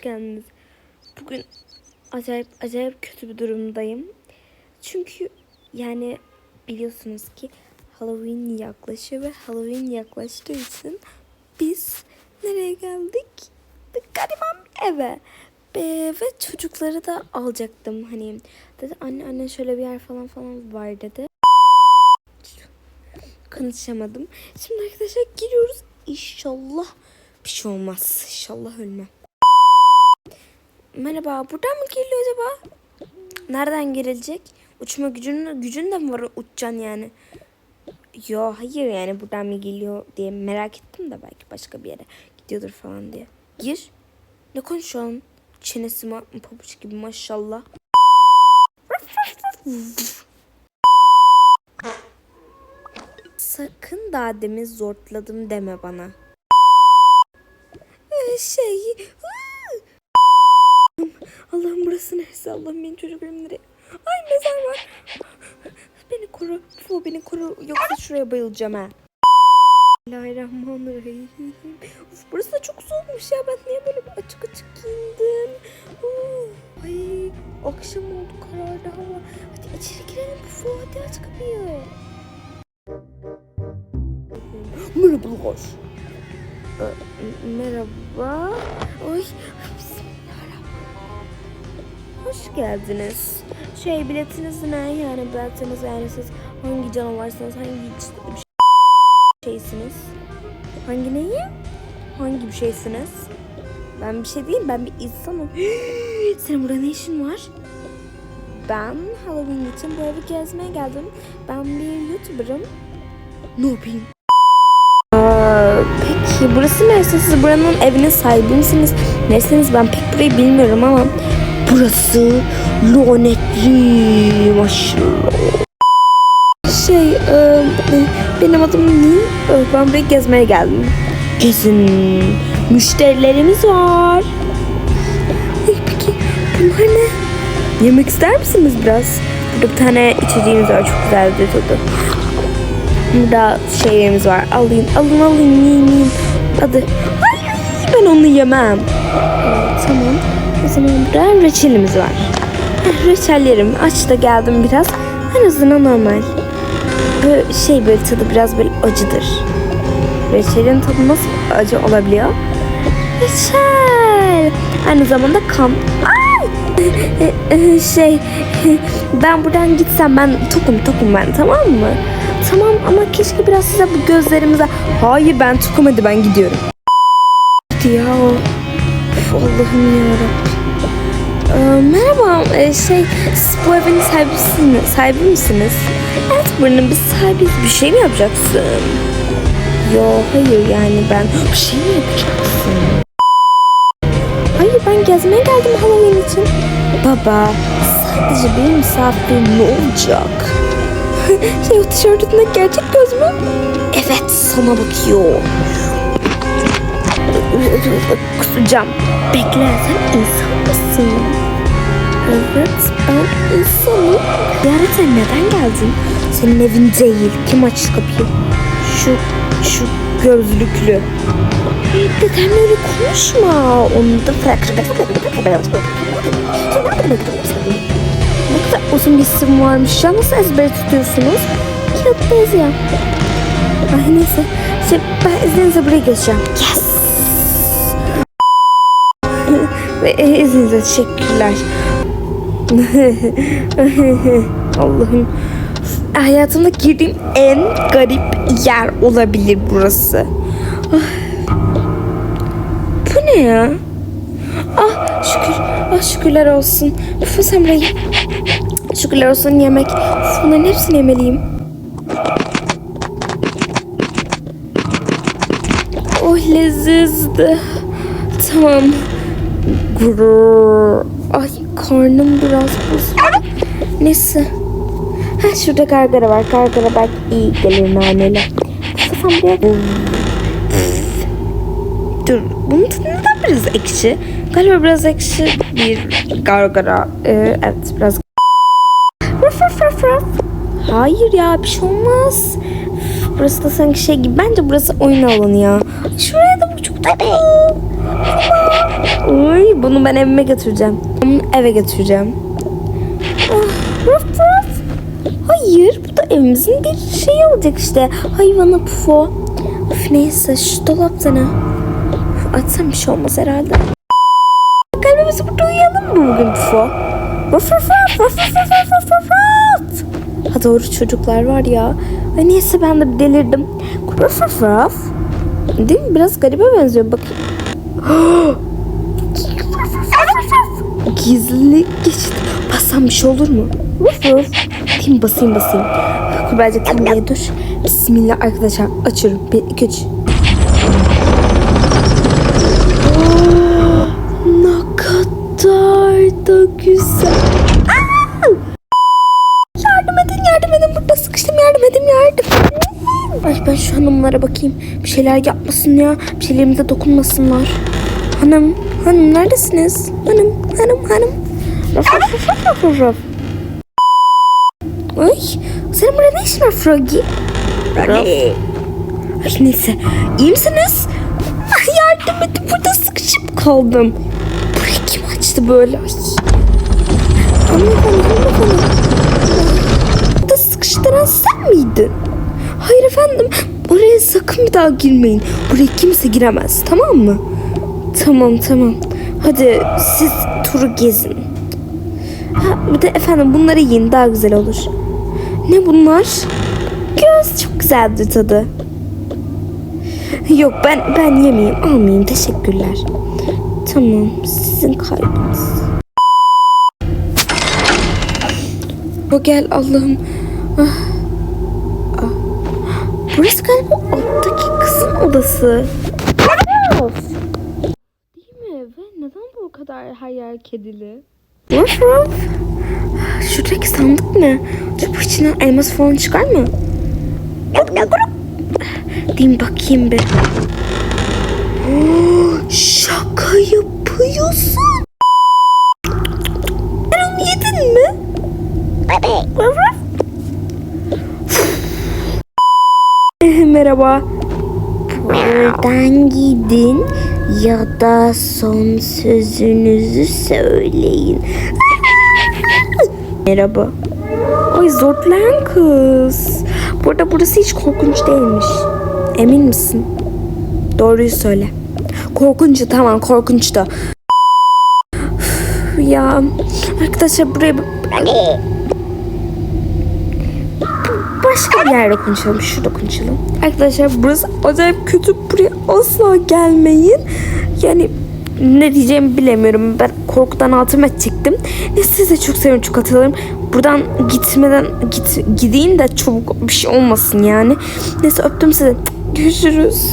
geldiniz. Bugün acayip acayip kötü bir durumdayım. Çünkü yani biliyorsunuz ki Halloween yaklaşıyor ve Halloween yaklaştığı için biz nereye geldik? Gariban bir eve. Ee, ve çocukları da alacaktım hani dedi anne anne şöyle bir yer falan falan var dedi konuşamadım. Şimdi arkadaşlar giriyoruz. İnşallah bir şey olmaz. İnşallah ölmem. Merhaba. Buradan mı giriliyor acaba? Nereden girilecek? Uçma gücün, gücün de mi var uçacaksın yani? Yo hayır yani buradan mı geliyor diye merak ettim de belki başka bir yere gidiyordur falan diye. Gir. Ne konuşuyorsun? Çenesi ma pabuç gibi maşallah. Sakın daha demin zortladım deme bana. Ee, şey... Allah'ım neresi? Allah'ım benim çocuklarım nereye? Ay mezar var. Beni koru. Fu beni koru. Yoksa şuraya bayılacağım ha. Bismillahirrahmanirrahim. Uf, burası da çok soğukmuş ya. Ben niye böyle açık açık giyindim? Uf, ay akşam oldu karardı hava. Hadi içeri girelim. Fu hadi aç kapıyı. Merhabalar. Merhaba. Oy. Hoş geldiniz. Şey biletiniz ne? Yani biletiniz yani siz hangi canavarsınız? Hangi bir şeysiniz? Hangi neyi? Hangi bir şeysiniz? Ben bir şey değilim. Ben bir insanım. Senin burada ne işin var? Ben Halloween için bu evi gezmeye geldim. Ben bir YouTuber'ım. Ne yapayım? Aa, peki burası neresi? Siz buranın evinin sahibi misiniz? Neresiniz? Ben pek burayı bilmiyorum ama burası lanetli maşallah. Şey, e, benim adım Nil. E, Ben buraya gezmeye geldim. Gezin. Müşterilerimiz var. Ay, peki bunlar ne? Yemek ister misiniz biraz? Burada bir tane içeceğimiz var. Çok güzel bir tadı. Burada şeylerimiz var. Alayım, alın, alın, yiyin, yiyin. Hadi. Ay, ben onu yemem. Tamam. O zaman burada reçelimiz var. Reçellerim. Aç da geldim biraz. En azından normal. Böyle şey böyle tadı biraz böyle acıdır. Reçelin tadı nasıl acı olabiliyor? Reçel. Aynı zamanda kan. Ay! şey ben buradan gitsem ben tokum tokum ben tamam mı? Tamam ama keşke biraz size bu gözlerimize... Hayır ben tokum hadi ben gidiyorum. Ya. Allah'ım yarabbim. Ee, merhaba ee, şey bu evin sahibisiniz, sahibi misiniz? Evet buranın biz sahibiyiz. Bir şey mi yapacaksın? Yo hayır yani ben bir şey mi yapacaksın? Hayır ben gezmeye geldim Halloween için. Baba sadece bir misafir ne olacak? şey o tişörtünde gerçek göz mü? Evet sana bakıyor. Kusacağım. Bekle sen insan mısın? Evet ben insanım. Ziyarete neden geldin? Senin evin değil. Kim açtı kapıyı? Şu, şu gözlüklü. Dedem öyle konuşma. Onu da. Ne kadar uzun bir isim varmış ya. Nasıl ezbere tutuyorsunuz? Kağıttayız ya. Ay neyse. Şey, ben izninizle buraya geçeceğim. Yes! Ve e, izninizle teşekkürler. Allah'ım. Hayatımda girdiğim en garip yer olabilir burası. Ah. Bu ne ya? Ah şükür. Ah şükürler olsun. Sen burayı. Şükürler olsun yemek. Bunların hepsini yemeliyim. Oh lezizdi. Tamam. Ay karnım biraz bozuldu. Neyse. Ha şurada gargara var. Gargara belki iyi gelir naneli. Buraya... Dur. Bunun tadı neden biraz ekşi? Galiba biraz ekşi bir gargara. Ee, evet biraz... Raf raf raf raf. Hayır ya bir şey olmaz. Burası da sanki şey gibi. Bence burası oyun alanı ya. Şuraya da bu çok tatlı. Uy, bunu ben evime götüreceğim. Bunu eve götüreceğim. Ah, Hayır bu da evimizin bir şeyi olacak işte. Hayvana pufo. Of neyse şu dolapta ne? Açsam bir şey olmaz herhalde. Kalbimizi burada uyuyalım mı bugün pufo? Ha doğru çocuklar var ya. Ay neyse ben de delirdim. Değil mi? Biraz garibe benziyor. Bakayım. Gizli geçit. Bassam bir şey olur mu? Tim basayım basayım. Kurbağacık tembiye dur. Bismillah arkadaşlar. Açıyorum. Bir, iki, üç. ne kadar da güzel. Aa! Yardım edin yardım edin. Burada sıkıştım yardım edin yardım. Ay ben şu hanımlara bakayım. Bir şeyler yapmasın ya. Bir şeylerimize dokunmasınlar. Hanım, hanım neredesiniz? Hanım, hanım, hanım. Raf, raf, raf, raf, raf, raf. Ay, senin burada ne işin var Froggy? Raf. Ay neyse. İyi misiniz? Ay yardım edin burada sıkışıp kaldım. Burayı kim açtı böyle? Ay. Hanımefendi, hanımefendi. Burada sıkıştıran sen miydin? Hayır efendim. Oraya sakın bir daha girmeyin. Buraya kimse giremez. Tamam mı? Tamam tamam. Hadi siz turu gezin. Ha, bir de efendim bunları yiyin daha güzel olur. Ne bunlar? Göz çok güzeldi tadı. Yok ben ben yemeyeyim almayayım teşekkürler. Tamam sizin kalbiniz. O gel Allah'ım. Ah. Ah. Burası galiba alttaki kızın odası. Değil mi? Ve neden bu kadar her yer kedili? Ruf ruf. Şuradaki sandık ne? Acaba içinden elmas falan çıkar mı? Diyeyim bakayım bir. Oo, Şaka yapıyorsun. Yedin mi? Ruf Merhaba. Buradan gidin ya da son sözünüzü söyleyin. Merhaba. Ay zorlayan kız. Burada burası hiç korkunç değilmiş. Emin misin? Doğruyu söyle. Korkunçtu tamam korkunçtu. Ya arkadaşlar buraya başka bir yerde konuşalım. Şurada konuşalım. Arkadaşlar burası acayip kötü. Buraya asla gelmeyin. Yani ne diyeceğimi bilemiyorum. Ben korkudan altıma çektim. Neyse size çok seviyorum. Çok hatırlarım. Buradan gitmeden git, gideyim de çabuk bir şey olmasın yani. Neyse öptüm sizi. Görüşürüz.